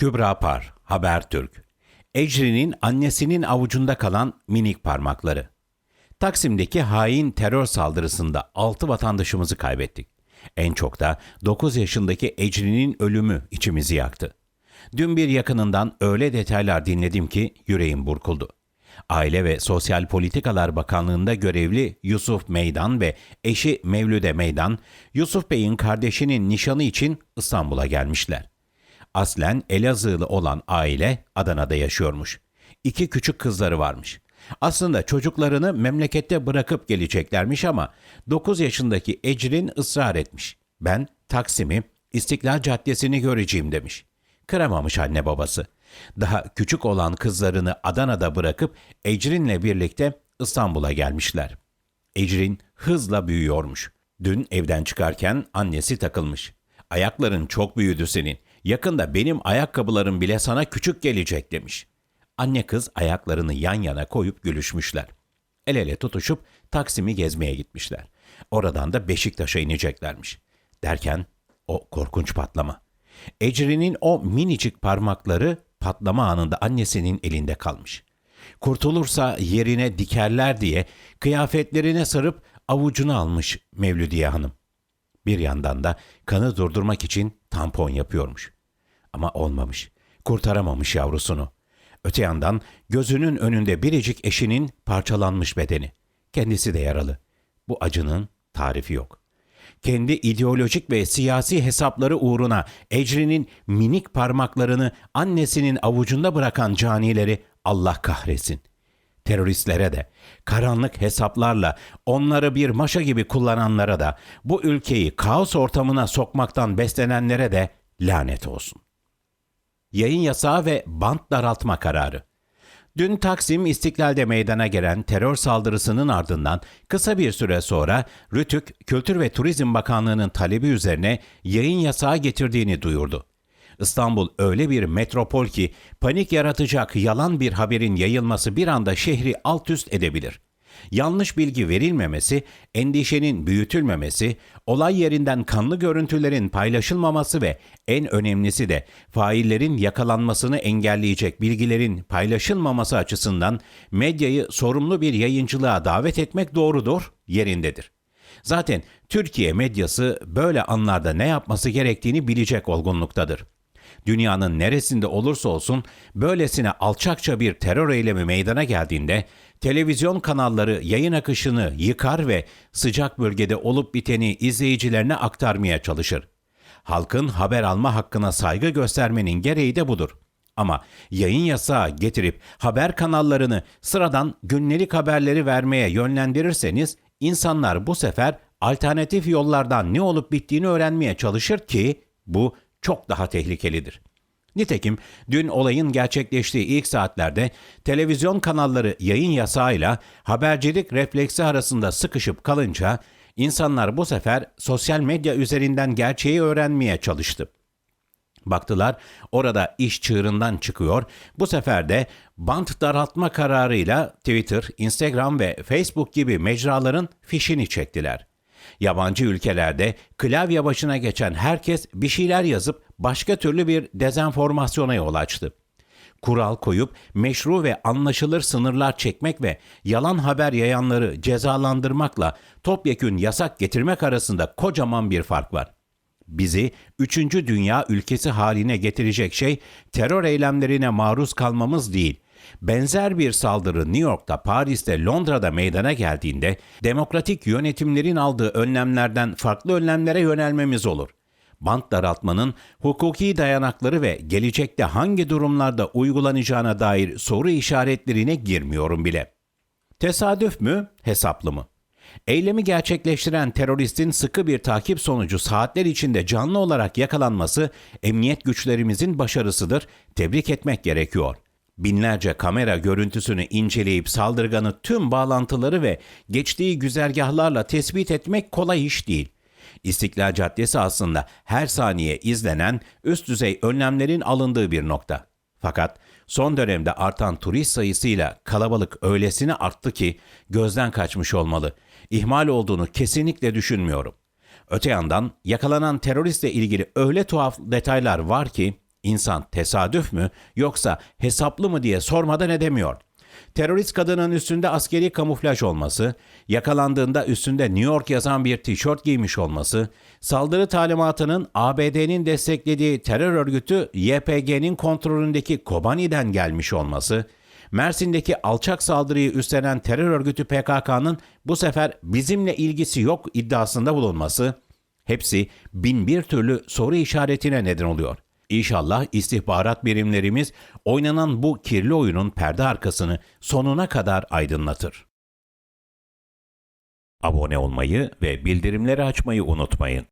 Kübra Par, Habertürk. Ecrin'in annesinin avucunda kalan minik parmakları. Taksim'deki hain terör saldırısında 6 vatandaşımızı kaybettik. En çok da 9 yaşındaki Ecrin'in ölümü içimizi yaktı. Dün bir yakınından öyle detaylar dinledim ki yüreğim burkuldu. Aile ve Sosyal Politikalar Bakanlığı'nda görevli Yusuf Meydan ve eşi Mevlüde Meydan, Yusuf Bey'in kardeşinin nişanı için İstanbul'a gelmişler. Aslen Elazığlı olan aile Adana'da yaşıyormuş. İki küçük kızları varmış. Aslında çocuklarını memlekette bırakıp geleceklermiş ama 9 yaşındaki Ecrin ısrar etmiş. Ben Taksim'i, İstiklal Caddesi'ni göreceğim demiş. Kıramamış anne babası. Daha küçük olan kızlarını Adana'da bırakıp Ecrin'le birlikte İstanbul'a gelmişler. Ecrin hızla büyüyormuş. Dün evden çıkarken annesi takılmış. Ayakların çok büyüdü senin. Yakında benim ayakkabılarım bile sana küçük gelecek demiş. Anne kız ayaklarını yan yana koyup gülüşmüşler. El ele tutuşup Taksim'i gezmeye gitmişler. Oradan da Beşiktaş'a ineceklermiş. Derken o korkunç patlama. Ecrin'in o minicik parmakları patlama anında annesinin elinde kalmış. Kurtulursa yerine dikerler diye kıyafetlerine sarıp avucunu almış Mevlüdiye Hanım. Bir yandan da kanı durdurmak için tampon yapıyormuş. Ama olmamış. Kurtaramamış yavrusunu. Öte yandan gözünün önünde biricik eşinin parçalanmış bedeni. Kendisi de yaralı. Bu acının tarifi yok. Kendi ideolojik ve siyasi hesapları uğruna Ecrin'in minik parmaklarını annesinin avucunda bırakan canileri Allah kahretsin. Teröristlere de, karanlık hesaplarla onları bir maşa gibi kullananlara da, bu ülkeyi kaos ortamına sokmaktan beslenenlere de lanet olsun. Yayın yasağı ve bant daraltma kararı. Dün Taksim İstiklal'de meydana gelen terör saldırısının ardından kısa bir süre sonra Rütük Kültür ve Turizm Bakanlığı'nın talebi üzerine yayın yasağı getirdiğini duyurdu. İstanbul öyle bir metropol ki panik yaratacak yalan bir haberin yayılması bir anda şehri alt üst edebilir. Yanlış bilgi verilmemesi, endişenin büyütülmemesi, olay yerinden kanlı görüntülerin paylaşılmaması ve en önemlisi de faillerin yakalanmasını engelleyecek bilgilerin paylaşılmaması açısından medyayı sorumlu bir yayıncılığa davet etmek doğrudur, yerindedir. Zaten Türkiye medyası böyle anlarda ne yapması gerektiğini bilecek olgunluktadır. Dünyanın neresinde olursa olsun böylesine alçakça bir terör eylemi meydana geldiğinde televizyon kanalları yayın akışını yıkar ve sıcak bölgede olup biteni izleyicilerine aktarmaya çalışır. Halkın haber alma hakkına saygı göstermenin gereği de budur. Ama yayın yasağı getirip haber kanallarını sıradan günlük haberleri vermeye yönlendirirseniz insanlar bu sefer alternatif yollardan ne olup bittiğini öğrenmeye çalışır ki bu çok daha tehlikelidir. Nitekim dün olayın gerçekleştiği ilk saatlerde televizyon kanalları yayın yasağıyla habercilik refleksi arasında sıkışıp kalınca insanlar bu sefer sosyal medya üzerinden gerçeği öğrenmeye çalıştı. Baktılar orada iş çığırından çıkıyor. Bu sefer de bant daraltma kararıyla Twitter, Instagram ve Facebook gibi mecraların fişini çektiler. Yabancı ülkelerde klavye başına geçen herkes bir şeyler yazıp başka türlü bir dezenformasyona yol açtı. Kural koyup meşru ve anlaşılır sınırlar çekmek ve yalan haber yayanları cezalandırmakla topyekün yasak getirmek arasında kocaman bir fark var. Bizi üçüncü dünya ülkesi haline getirecek şey terör eylemlerine maruz kalmamız değil, Benzer bir saldırı New York'ta, Paris'te, Londra'da meydana geldiğinde demokratik yönetimlerin aldığı önlemlerden farklı önlemlere yönelmemiz olur. Bant daraltmanın hukuki dayanakları ve gelecekte hangi durumlarda uygulanacağına dair soru işaretlerine girmiyorum bile. Tesadüf mü, hesaplı mı? Eylemi gerçekleştiren teröristin sıkı bir takip sonucu saatler içinde canlı olarak yakalanması emniyet güçlerimizin başarısıdır, tebrik etmek gerekiyor.'' Binlerce kamera görüntüsünü inceleyip saldırganı tüm bağlantıları ve geçtiği güzergahlarla tespit etmek kolay iş değil. İstiklal Caddesi aslında her saniye izlenen üst düzey önlemlerin alındığı bir nokta. Fakat son dönemde artan turist sayısıyla kalabalık öylesine arttı ki gözden kaçmış olmalı. İhmal olduğunu kesinlikle düşünmüyorum. Öte yandan yakalanan teröristle ilgili öyle tuhaf detaylar var ki İnsan tesadüf mü yoksa hesaplı mı diye sormadan edemiyor. Terörist kadının üstünde askeri kamuflaj olması, yakalandığında üstünde New York yazan bir tişört giymiş olması, saldırı talimatının ABD'nin desteklediği terör örgütü YPG'nin kontrolündeki Kobani'den gelmiş olması, Mersin'deki alçak saldırıyı üstlenen terör örgütü PKK'nın bu sefer bizimle ilgisi yok iddiasında bulunması, hepsi bin bir türlü soru işaretine neden oluyor. İnşallah istihbarat birimlerimiz oynanan bu kirli oyunun perde arkasını sonuna kadar aydınlatır. Abone olmayı ve bildirimleri açmayı unutmayın.